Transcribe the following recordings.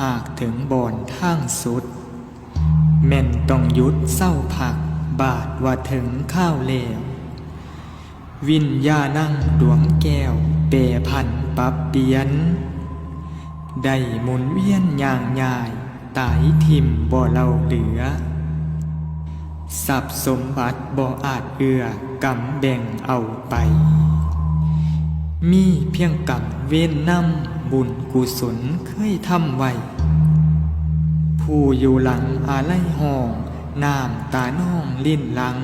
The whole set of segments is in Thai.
หากถึงบ่อนทางสุด แม่นต้องยุดเศร้าผักบาดว่าถึงข้าวเลววิญญาณังดวงแก้ว เปรพันปรับเปลี่ยน ได้หมุนเวียนอย่างง่าย ตายทิมบ่เล่าเหลือทรัพย์สมบัติบ่อาจเอือกำแบ่งเอาไป มีเพียงกรรมเว้นนำ บุญกุศลเคยทำไว้ ผู้อยู่หลังอาไลห้องน้ำตาน้องลิ้นหลัง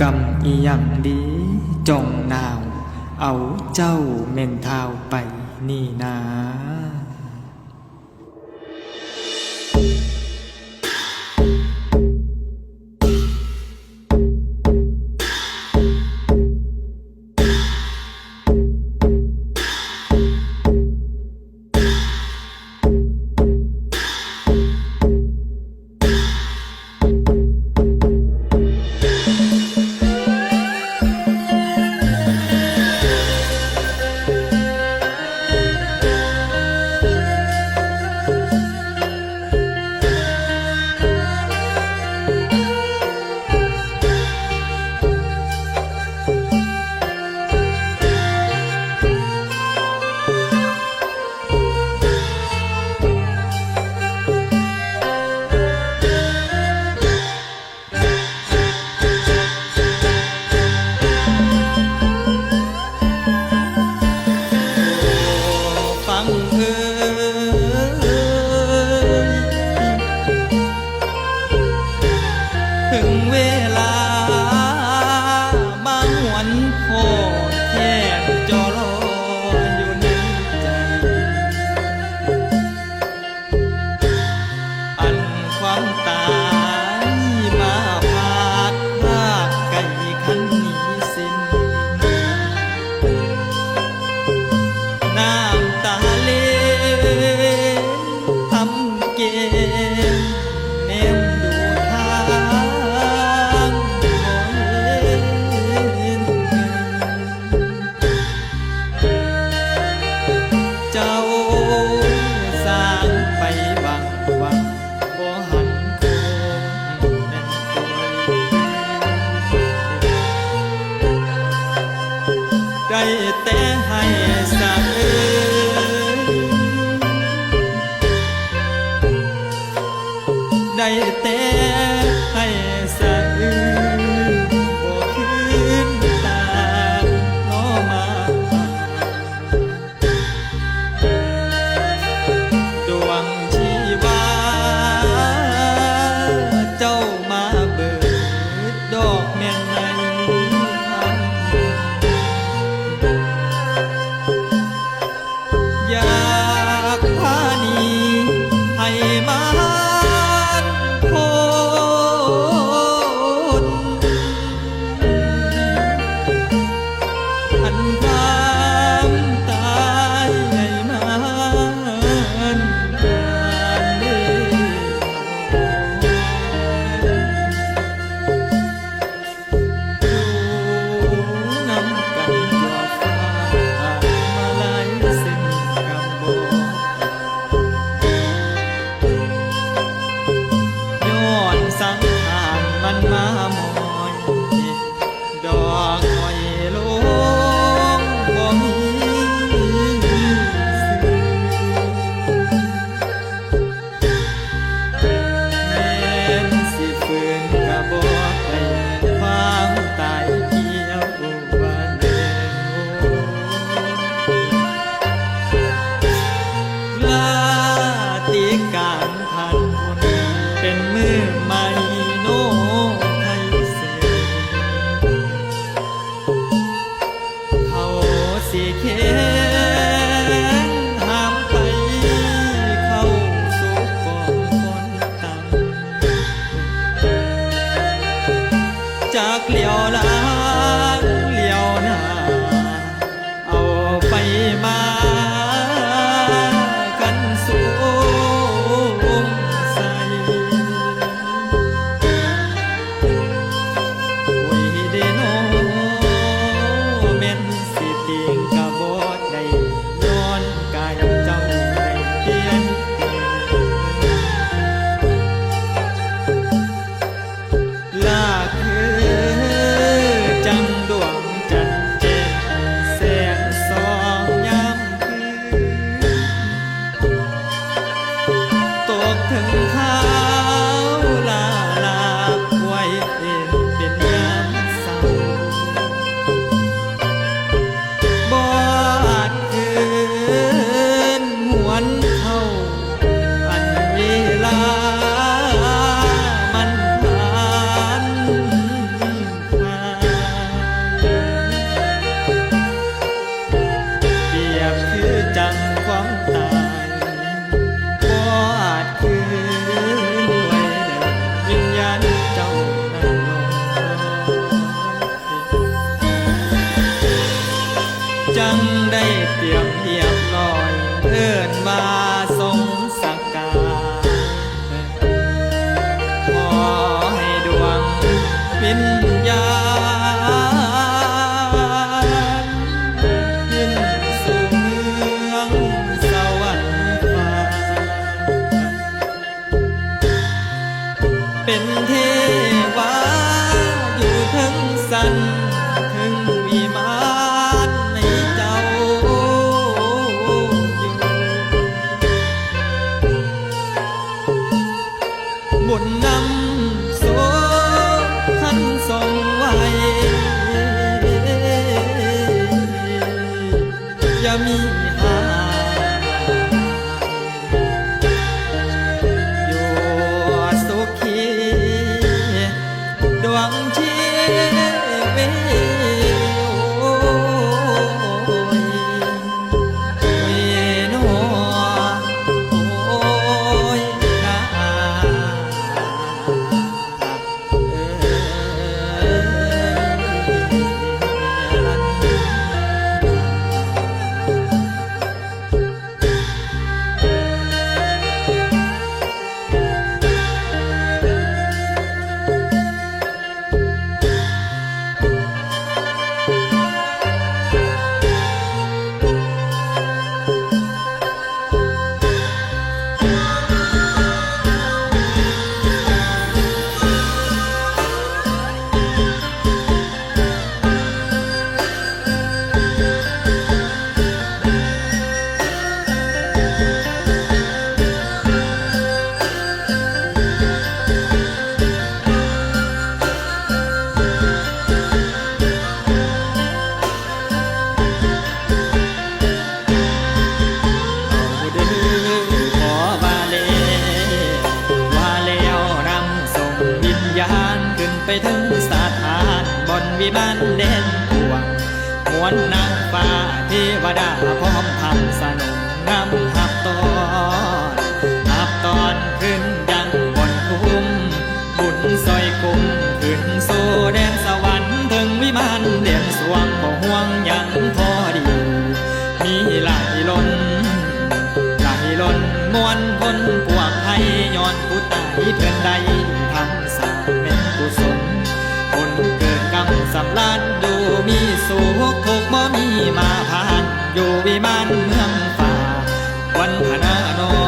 กรรมอีหยังดีจงนาว เอาเจ้าเม่นเท้าไปนี่นา แต่ให้ บนวิมานเด่นพวงมวลนางฟ้าเทวดาพร้อมทำสนมนำทับตอนทับตอนขึ้นยังบนคุ้ม บุญซอยกุมขึ้นสู่แดนสวรรค์ถึงวิมานเด่นสวงบ่ห่วงยังพอดี มีไหลล้นไหลล้นมวนพ้นพวกไทยย้อนผู้ตายเพื่อนใดทำ สำลานดูมีสุขทุกบ่มีมาผ่าน อยู่วิมานเมืองฝ่าวันพนาน้